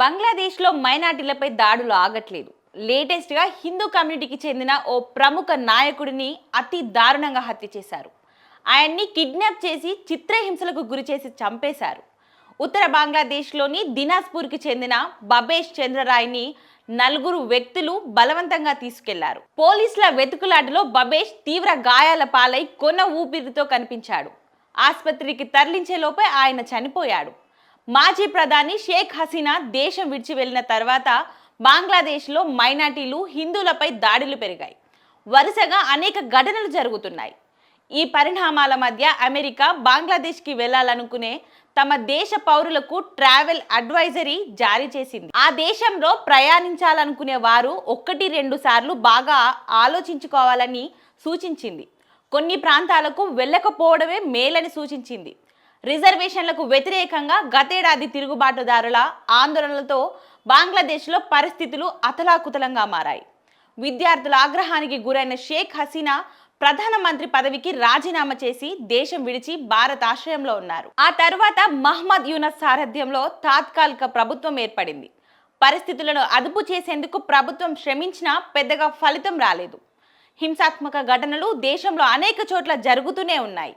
బంగ్లాదేశ్లో మైనార్టీలపై దాడులు ఆగట్లేదు. లేటెస్ట్గా హిందూ కమ్యూనిటీకి చెందిన ఓ ప్రముఖ నాయకుడిని అతి దారుణంగా హత్య చేశారు. ఆయన్ని కిడ్నాప్ చేసి చిత్రహింసలకు గురి చేసి చంపేశారు. ఉత్తర బంగ్లాదేశ్లోని దినాజ్పూర్కి చెందిన బబేష్ చంద్రరాయ్ని నలుగురు వ్యక్తులు బలవంతంగా తీసుకెళ్ళారు. పోలీసుల వెతుకులాటలో బబేష్ తీవ్ర గాయాల పాలై కొన ఊపిరితో కనిపించాడు. ఆసుపత్రికి తరలించే లోపే ఆయన చనిపోయాడు. మాజీ ప్రధాని షేక్ హసీనా దేశం విడిచి వెళ్ళిన తర్వాత బంగ్లాదేశ్లో మైనార్టీలు హిందువులపై దాడులు పెరిగాయి. వరుసగా అనేక ఘటనలు జరుగుతున్నాయి. ఈ పరిణామాల మధ్య అమెరికా బంగ్లాదేశ్కి వెళ్ళాలనుకునే తమ దేశ పౌరులకు ట్రావెల్ అడ్వైజరీ జారీ చేసింది. ఆ దేశంలో ప్రయాణించాలనుకునే వారు ఒకటి రెండు సార్లు బాగా ఆలోచించుకోవాలని సూచించింది. కొన్ని ప్రాంతాలకు వెళ్ళకపోవడమే మేలని సూచించింది. రిజర్వేషన్లకు వ్యతిరేకంగా గతేడాది తిరుగుబాటుదారుల ఆందోళనలతో బంగ్లాదేశ్లో పరిస్థితులు అతలాకుతలంగా మారాయి. విద్యార్థుల ఆగ్రహానికి గురైన షేక్ హసీనా ప్రధానమంత్రి పదవికి రాజీనామా చేసి దేశం విడిచి భారత ఆశ్రయంలో ఉన్నారు. ఆ తర్వాత మహ్మద్ యూనస్ సారథ్యంలో తాత్కాలిక ప్రభుత్వం ఏర్పడింది. పరిస్థితులను అదుపు చేసేందుకు ప్రభుత్వం శ్రమించినా పెద్దగా ఫలితం రాలేదు. హింసాత్మక ఘటనలు దేశంలో అనేక చోట్ల జరుగుతూనే ఉన్నాయి.